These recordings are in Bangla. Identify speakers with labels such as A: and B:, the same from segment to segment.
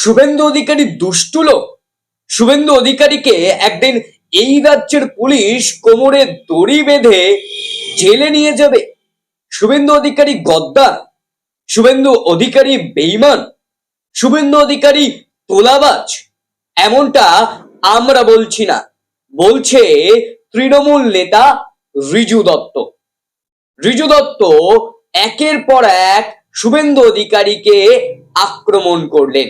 A: শুভেন্দু অধিকারী দুষ্টু লোক। শুভেন্দু অধিকারীকে একদিন এই রাজ্যের পুলিশ কোমরে দড়ি বেঁধে জেলে নিয়ে যাবে। শুভেন্দু অধিকারী গদ্দার, শুভেন্দু অধিকারী বেইমান, শুভেন্দু অধিকারী তোলাবাজ, এমনটা আমরা বলছি না। বলছে তৃণমূল নেতা রিজু দত্ত। রিজু দত্ত একের পর এক শুভেন্দু অধিকারীকে আক্রমণ করলেন।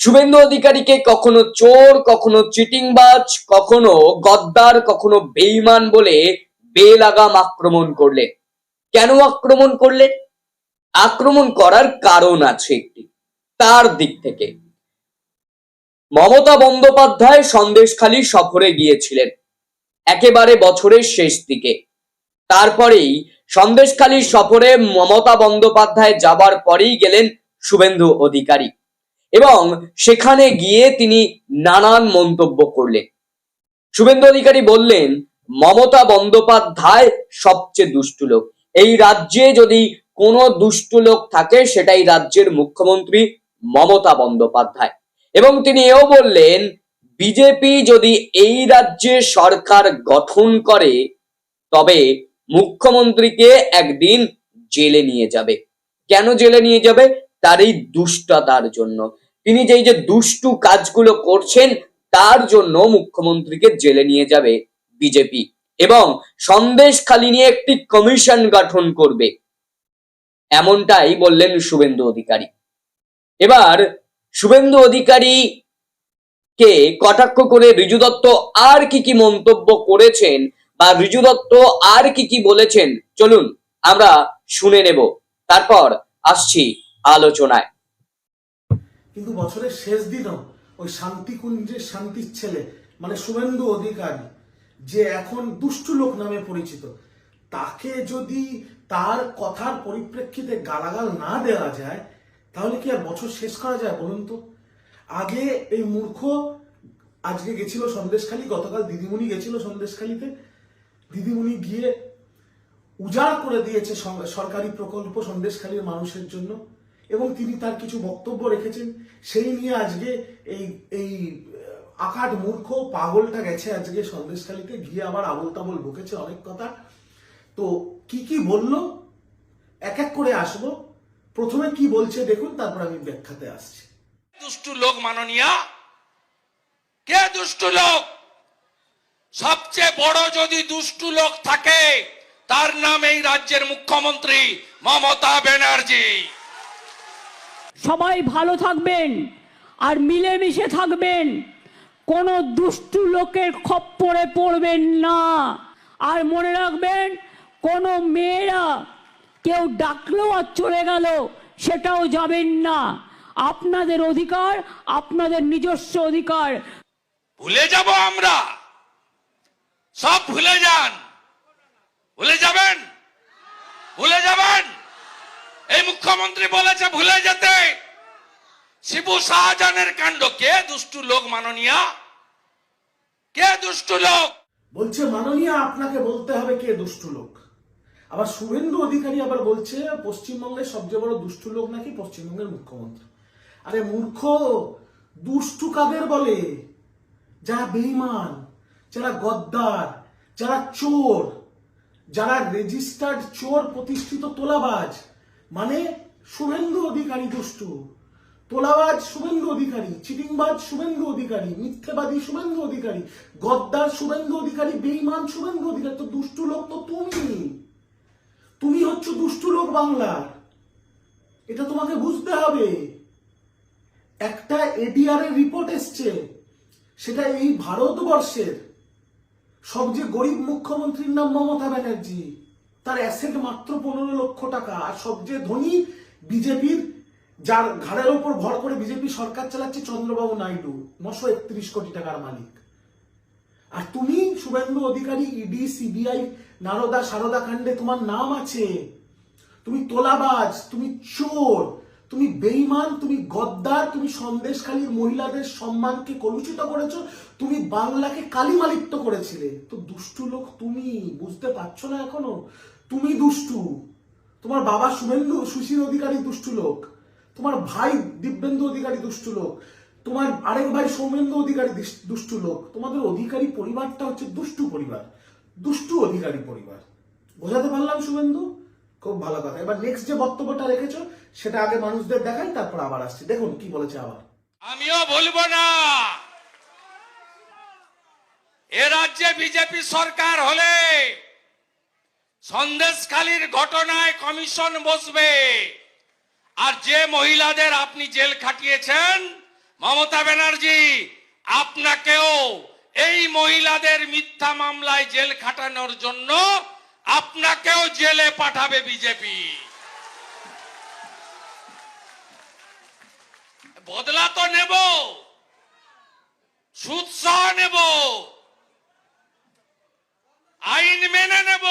A: শুভেন্দু অধিকারীকে কখনো চোর, কখনো চিটিংবাজ, কখনো গদ্দার, কখনো বেইমান বলে বেলাগাম আক্রমণ করলেন কেন আক্রমণ করলেন আক্রমণ করার কারণ আছে একটি। তার দিক থেকে। মমতা বন্দ্যোপাধ্যায় সন্দেশখালী সফরে গিয়েছিলেন। একেবারে বছরের শেষ দিকে। তারপরেই সন্দেশখালী সফরে মমতা বন্দ্যোপাধ্যায় যাবার পরেই গেলেন শুভেন্দু অধিকারী। এবং সেখানে গিয়ে তিনি নানান মন্তব্য করলেন। শুভেন্দু অধিকারী বললেন, মমতা বন্দ্যোপাধ্যায় সবচেয়ে দুষ্টু লোক। এই রাজ্যে যদি কোনো দুষ্টু লোক থাকে, সেটাই রাজ্যের মুখ্যমন্ত্রী মমতা বন্দ্যোপাধ্যায়। এবং তিনি এও বললেন, বিজেপি যদি এই রাজ্যে সরকার গঠন করে, তবে মুখ্যমন্ত্রীকে একদিন জেলে নিয়ে যাবে। কেন জেলে নিয়ে যাবে? তার এই দুষ্টতার জন্য। তিনি যেই যে দুষ্টু কাজগুলো করছেন, তার জন্য মুখ্যমন্ত্রীকে জেলে নিয়ে যাবে বিজেপি এবং সন্দেশখালী নিয়ে একটি কমিশন গঠন করবে। এমনটাই বললেন শুভেন্দু অধিকারী। এবার শুভেন্দু অধিকারী কে কটাক্ষ করে রিজু দত্ত আর কি কি মন্তব্য করেছেন বা রিজু দত্ত আর কি কি বলেছেন, চলুন আমরা শুনে নেব। তারপর আসছি আলোচনায়।
B: কিন্তু বছরের শেষ দিনও ওই শান্তিকুঞ্জের শান্তির ছেলে মানে শুভেন্দু অধিকারী, যে এখন দুষ্টু লোক নামে পরিচিত, তাকে যদি তার কথার পরিপ্রেক্ষিতে গালাগাল না দেওয়া যায়, তাহলে কি আর বছর শেষ করা যায় বলুন তো? আগে এই মূর্খ আজকে গেছিল সন্দেশখালী, গতকাল দিদিমণি গেছিল সন্দেশখালীতে। দিদিমণি গিয়ে উজাড় করে দিয়েছে সরকারি প্রকল্প সন্দেশখালীর মানুষের জন্য। এবং তিনি তার কিছু বক্তব্য রেখেছেন। সেই নিয়ে আজকে এই এই আকাট মূর্খ পাগলটা গেছে আজকে সন্দেশখালীতে। গিয়ে আবার আবল তাবল বকেছে অনেক কথা। তো কি কি বলল? এক এক করে আসব। প্রথমে কি বলছে দেখুন, তারপর আমি ব্যাখ্যাতে আসছি।
C: দুষ্টু লোক মাননীয়া। কে দুষ্টু লোক? সবচেয়ে বড় যদি দুষ্টু লোক থাকে, তার নাম এই রাজ্যের মুখ্যমন্ত্রী মমতা ব্যানার্জি।
D: সবাই ভালো থাকবেন আর মিলেমিশে থাকবেন। কোনো দুষ্টু লোকের খপ্পরে পড়বেন না। আর মনে রাখবেন, কোনো মেয়েরা কেউ ডাকলো আর চলে গেল, সেটাও যাবেন না। আপনাদের অধিকার, আপনাদের নিজস্ব অধিকার।
C: ভুলে যাব আমরা। সব ভুলে যান। ভুলে যাবেন? ভুলে যাবেন? এই মুখ্যমন্ত্রী বলেছে, ভুলে যেতে। শিবু শাহজাহানের কাণ্ড, কে দুষ্টু লোক মাননীয়া? কে দুষ্টু লোক?
B: বলছে, মাননীয়, আপনাকে বলতে হবে কে দুষ্টু লোক। আবার শুভেন্দু অধিকারী আবার বলছে, পশ্চিমবঙ্গের সবচেয়ে বড় দুষ্টু লোক নাকি পশ্চিমবঙ্গের মুখ্যমন্ত্রী? আরে মূর্খ, দুষ্টু কাদের বলে? যারা বেইমান, যারা গদ্দার, যারা চোর, যারা রেজিস্টার্ড চোর প্রতিষ্ঠিত তোলাবাজ মানে শুভেন্দু অধিকারী দুষ্টু তোলাবাজ শুভেন্দু অধিকারী, চিটিংবাজ শুভেন্দু অধিকারী, মিথ্যেবাদী শুভেন্দু অধিকারী, গদ্দার শুভেন্দু অধিকারী, বেইমান শুভেন্দু অধিকারী। তো দুষ্টু লোক তো তুমি। তুমি হচ্ছে দুষ্টু লোক বাংলার। এটা তোমাকে বুঝতে হবে। একটা এডিআর এর রিপোর্ট এসছে, সেটা এই ভারতবর্ষের সবচেয়ে গরিব মুখ্যমন্ত্রীর নাম মমতা ব্যানার্জি। তার অ্যাসেট মাত্র পনেরো লক্ষ টাকা। আর সবচেয়ে ধনী বিজেপির, যার ঘাড়ের ওপর ভর করে বিজেপি সরকার চালাচ্ছে চন্দ্রবাবু নাইডু, নশো একত্রিশ কোটি টাকার মালিক। আর তুমি, শুভেন্দু অধিকারী ইডি সিবিআই নারদা, সারদা কাণ্ডে তোমার নাম আছে। তুমি তোলাবাজ, তুমি চোর, তুমি বেইমান তুমি গদ্দার, তুমি সন্দেশখালীর মহিলাদের সম্মানকে কলুষিত করেছ, তুমি বাংলাকে কালিমালিপ্ত করেছিলে। তো দুষ্টু লোক তুমি, বুঝতে পারছ না এখনও? তুমি দুষ্টু। তোমার বাবা শুভেন্দু, সুশীল অধিকারী দুষ্টু লোক। তোমার ভাই দিব্যেন্দু অধিকারী দুষ্টু লোক। তোমার আরেক ভাই সৌমেন্দু অধিকারী দুষ্টু লোক। তোমাদের অধিকারী পরিবারটা হচ্ছে দুষ্টু পরিবার। দুষ্টু অধিকারী পরিবার। বোঝাতে পারলাম শুভেন্দু? খুব ভালো কথা। এবার নেক্সট যে বক্তব্যটা রেখেছো, সেটা আগে মানুষদের দেখাই, তারপর আবার আসছি। দেখুন কি বলেছে আবার।
C: আমিও বলব না। এ রাজ্যে বিজেপি সরকার হলে সন্দেশখালীর ঘটনায় কমিশন বসবে। আর যে মহিলাদের আপনি জেল খাটিয়েছেন, মমতা ব্যানার্জি, আপনাকেও এই মহিলাদের মিথ্যা মামলায় জেল খাটানোর জন্য আপনাকেও জেলে পাঠাবে বিজেপি। বদলা তো নেব, সুদ সহ নেব, আইন মেনে নেব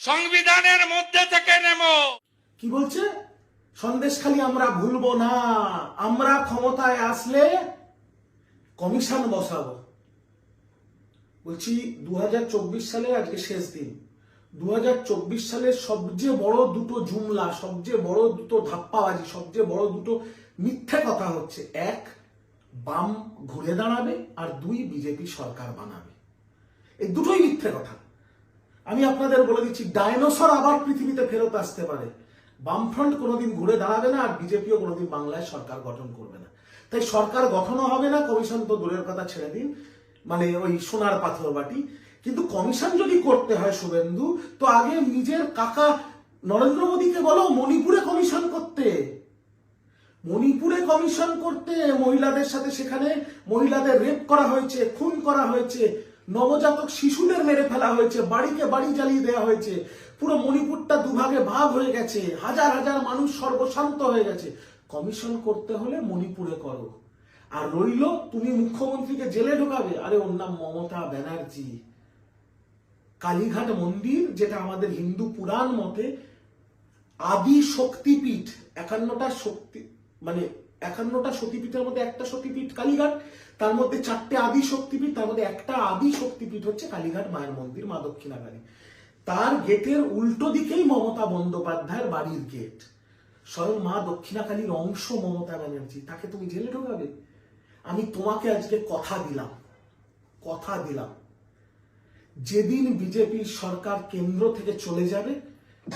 C: সংবিধানের মধ্যে থেকে নেব।
B: কি বলছে? সন্দেশখালি আমরা ভুলবো না। আমরা ক্ষমতায় আসলে কমিশন বসাবো। বলছি দু হাজার চব্বিশ সালে আজকে শেষ দিন। দু হাজার চব্বিশ সালের সবচেয়ে বড় দুটো জুমলা, সবচেয়ে বড় দুটো ধাপ্পাবাজি, সবচেয়ে বড় দুটো মিথ্যে কথা হচ্ছে। এক, বাম ঘুরে দাঁড়াবে, আর দুই, বিজেপি সরকার বানাবে। এই দুটোই মিথ্যে কথা। আমি আপনাদের বলে দিচ্ছি, ডাইনোসর আবার পৃথিবীতে ফেরত আসতে পারে। বামফ্রন্ট কোনোদিন ঘুরে দাঁড়াবে না, আর বিজেপিও কোনোদিন বাংলায় সরকার গঠন করবে না। তাই সরকার গঠনও হবে না, কমিশন তো দূরের কথা ছেড়ে দিন মানে ওই সোনার পাথর বাটি। কিন্তু কমিশন যদি করতে হয়, শুভেন্দু, তো আগে নিজের কাকা নরেন্দ্র মোদীকে বলো, মণিপুরে কমিশন করতে। মণিপুরে কমিশন করতে, মহিলাদের সাথে সেখানে মহিলাদের রেপ করা হয়েছে, খুন করা হয়েছে। নবজাতক শিশুদের মেরে ফেলা হয়েছে বাড়িকে বাড়ি জ্বালিয়ে দেওয়া হয়েছে। পুরো মণিপুরটা দুভাগে ভাগ হয়ে গেছে, হাজার হাজার মানুষ সর্বশান্ত হয়ে গেছে। কমিশন করতে হলে মণিপুরে করো। আর রইল, তুমি মুখ্যমন্ত্রীকে জেলে ঢোকাবে। আরে, ওর নাম মমতা ব্যানার্জি। কালীঘাট মন্দির, যেটা আমাদের হিন্দু পুরাণ মতে আদি শক্তিপীঠ, একান্নটা শক্তি মানে একান্নটা সতীপীঠের মধ্যে একটা সতীপীঠ কালীঘাট তার মধ্যে চারটে আদি শক্তিপীঠ, তার মধ্যে একটা আদি শক্তিপীঠ হচ্ছে কালীঘাট মায়ের মন্দির, মা দক্ষিণাকালী। তার গেটের উল্টো দিকেই মমতা বন্দ্যোপাধ্যায়ের বাড়ির গেট। স্বয়ং মা দক্ষিণাকালীর অংশ মমতা ব্যানার্জি। তাকে তুমি জেলে ঢোকাবে? আমি তোমাকে আজকে কথা দিলাম। কথা দিলাম। যেদিন বিজেপির সরকার কেন্দ্র থেকে চলে যাবে,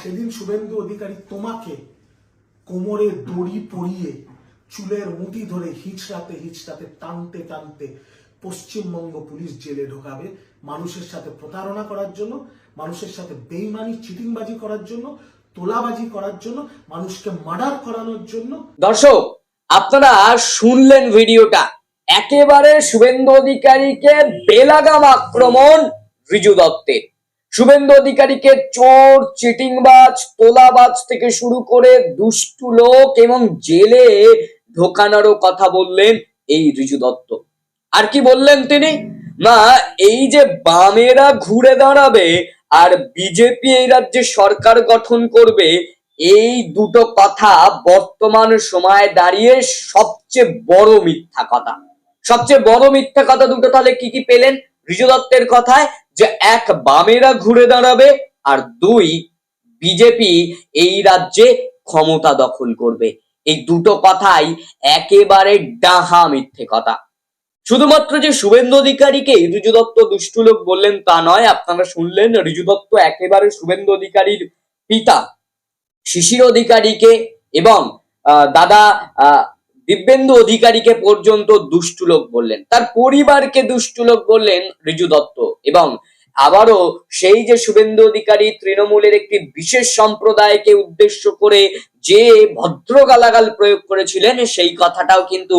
B: সেদিন শুভেন্দু অধিকারী তোমাকে কোমরে দড়ি পরিয়ে চুলের মুঠি ধরে হিচড়াতে হিচড়াতে, টানতে টানতে পশ্চিমবঙ্গ পুলিশ জেলে ঢোকাবে। মানুষের সাথে প্রতারণা করার জন্য, মানুষের সাথে বেইমানি, চিটিংবাজি করার জন্য, তোলাবাজি করার জন্য, মানুষকে মার্ডার করানোর জন্য।
A: দর্শক, আপনারা শুনলেন ভিডিওটা। একেবারে শুভেন্দু অধিকারীকে বেলাগাম আক্রমণ রিজু দত্তের। শুভেন্দু অধিকারীকে চোর, চিটিংবাজ, তোলাবাজ থেকে শুরু করে দুষ্টু লোক এবং জেলে ঢোকানোরও কথা বললেন এই রিজু দত্ত। আর কি বললেন তিনি? না এই যে বামেরা ঘুরে দাঁড়াবে আর বিজেপি এই রাজ্যে সরকার গঠন করবে, এই দুটো কথা বর্তমান সময়ে দাঁড়িয়ে সবচেয়ে বড় মিথ্যা কথা। সবচেয়ে বড় মিথ্যা কথা দুটো তাহলে কি কি পেলেন রিজু দত্তের কথায়? যে এক, বামেরা ঘুরে দাঁড়াবে আর দুই, বিজেপি এই রাজ্যে ক্ষমতা দখল করবে। এই দুটো কথাই একেবারে ডাহা মিথ্যে কথা। শুধুমাত্র যে শুভেন্দু অধিকারীকে রিজু দত্ত দুষ্টু লোক বললেন তা নয়, আপনারা শুনলেন রিজু দত্ত একেবারে শুভেন্দু অধিকারীর পিতা। শিশির অধিকারীকে এবং দাদা দিব্যেন্দু অধিকারীকে পর্যন্ত দুষ্টু লোক বললেন। তার পরিবারকে দুষ্টু লোক বললেন রিজু দত্ত এবং আবারও সেই যে শুভেন্দু অধিকারী তৃণমূলের একটি বিশেষ সম্প্রদায়কে উদ্দেশ্য করে যে ভদ্র গালাগাল প্রয়োগ করেছিলেন, সেই কথাটাও কিন্তু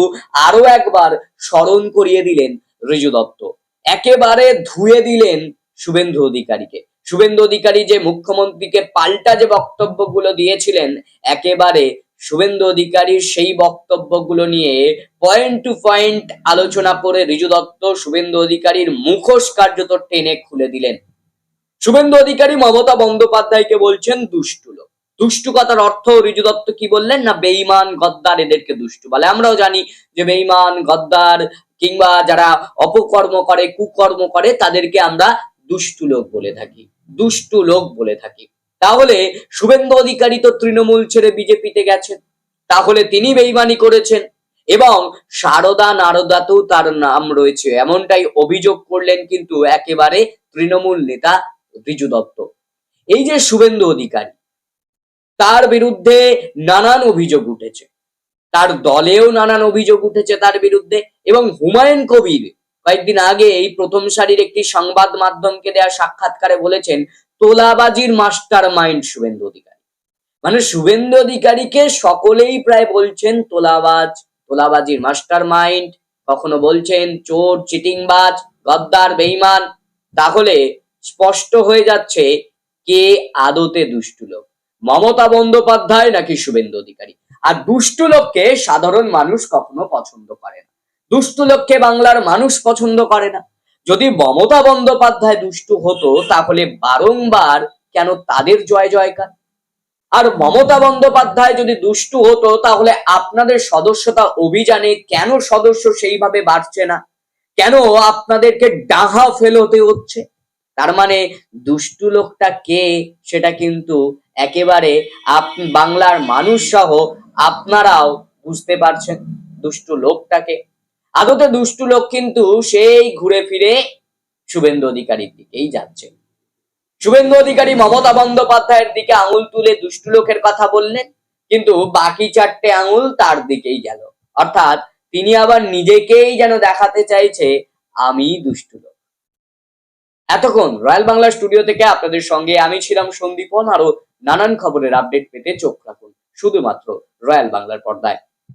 A: আরও একবার স্মরণ করিয়ে দিলেন রিজু দত্ত। একেবারে ধুয়ে দিলেন শুভেন্দু অধিকারীকে। শুভেন্দু অধিকারী যে মুখ্যমন্ত্রীকে পাল্টা যে বক্তব্যগুলো দিয়েছিলেন, একেবারে শুভেন্দু অধিকারীর সেই বক্তব্যগুলো নিয়ে পয়েন্ট টু পয়েন্ট আলোচনা করে রিজু দত্ত শুভেন্দু অধিকারীর মুখোশ কার্যত টেনে খুলে দিলেন। শুভেন্দু অধিকারী মমতা বন্দ্যোপাধ্যায়কে বলছেন, দুষ্টু লোক। দুষ্টু কথার অর্থ রিজু দত্ত কি বললেন? না বেইমান গদ্দার এদেরকে দুষ্টু বলে। আমরাও জানি যে বেইমান গদ্দার কিংবা যারা অপকর্ম করে, কুকর্ম করে, তাদেরকে আমরা দুষ্টু লোক বলে থাকি। দুষ্টু লোক বলে থাকি। তাহলে শুভেন্দু অধিকারী তো তৃণমূল ছেড়ে বিজেপিতে গেছেন। তাহলে তিনি বেইমানি করেছেন এবং সারদা নারদাতেও তার নাম রয়েছে। এমনটাই অভিযোগ করলেন কিন্তু একেবারে তৃণমূল নেতা রিজু দত্ত। এই যে শুভেন্দু অধিকারী, তার বিরুদ্ধে নানান অভিযোগ উঠেছে। তার দলেও নানান অভিযোগ উঠেছে তার বিরুদ্ধে এবং হুমায়ুন কবির কয়েকদিন আগে এই প্রথম সারির একটি সংবাদ মাধ্যমকে দেওয়া সাক্ষাৎকারে বলেছেন তোলাবাজির মাস্টার মাইন্ড শুভেন্দু অধিকারী। মানে শুভেন্দু অধিকারীকে সকলেই প্রায় বলছেন তোলাবাজ, তোলাবাজির মাস্টার মাইন্ড, কখনো বলছেন চোর, চিটিংবাজ, গদ্দার, বেইমান। তাহলে স্পষ্ট হয়ে যাচ্ছে কে আদতে দুষ্টু লোক। মমতা বন্দ্যোপাধ্যায় নাকি শুভেন্দু অধিকারী? আর দুষ্টু লোককে সাধারণ মানুষ কখনো পছন্দ করে না। দুষ্টু লোককে বাংলার মানুষ পছন্দ করে না। যদি মমতা বন্দ্যোপাধ্যায় দুষ্টু হতো, তাহলে বারংবার কেন তাদের জয় জয়কার? আর মমতা বন্দ্যোপাধ্যায় যদি দুষ্টু হতো, তাহলে আপনাদের সদস্যতা অভিযানে কেন সদস্য সেইভাবে বাড়ছে না? কেন আপনাদেরকে ডাহা ফেল হতে হচ্ছে? তার মানে দুষ্টু লোকটা কে, সেটা কিন্তু একেবারে বাংলার মানুষ সহ আপনারাও বুঝতে পারছেন দুষ্টু লোকটাকে। আদতে দুষ্টু লোক কিন্তু সেই ঘুরে ফিরে শুভেন্দু অধিকারীর দিকেই যাচ্ছে। শুভেন্দু অধিকারী মমতা বন্দ্যোপাধ্যায়ের দিকে আঙুল তুলে দুষ্টু লোকের কথা বললেন, কিন্তু বাকি চারটে আঙুল তার দিকেই গেল। অর্থাৎ তিনি আবার নিজেকেই যেন দেখাতে চাইছে, আমি দুষ্টু লোক। এতক্ষণ রয়্যাল বাংলা স্টুডিও থেকে আপনাদের সঙ্গে আমি ছিলাম সন্দীপন আরও নানান খবরের আপডেট পেতে চোখ রাখুন, শুধুমাত্র রয়্যাল বাংলার পর্দায়।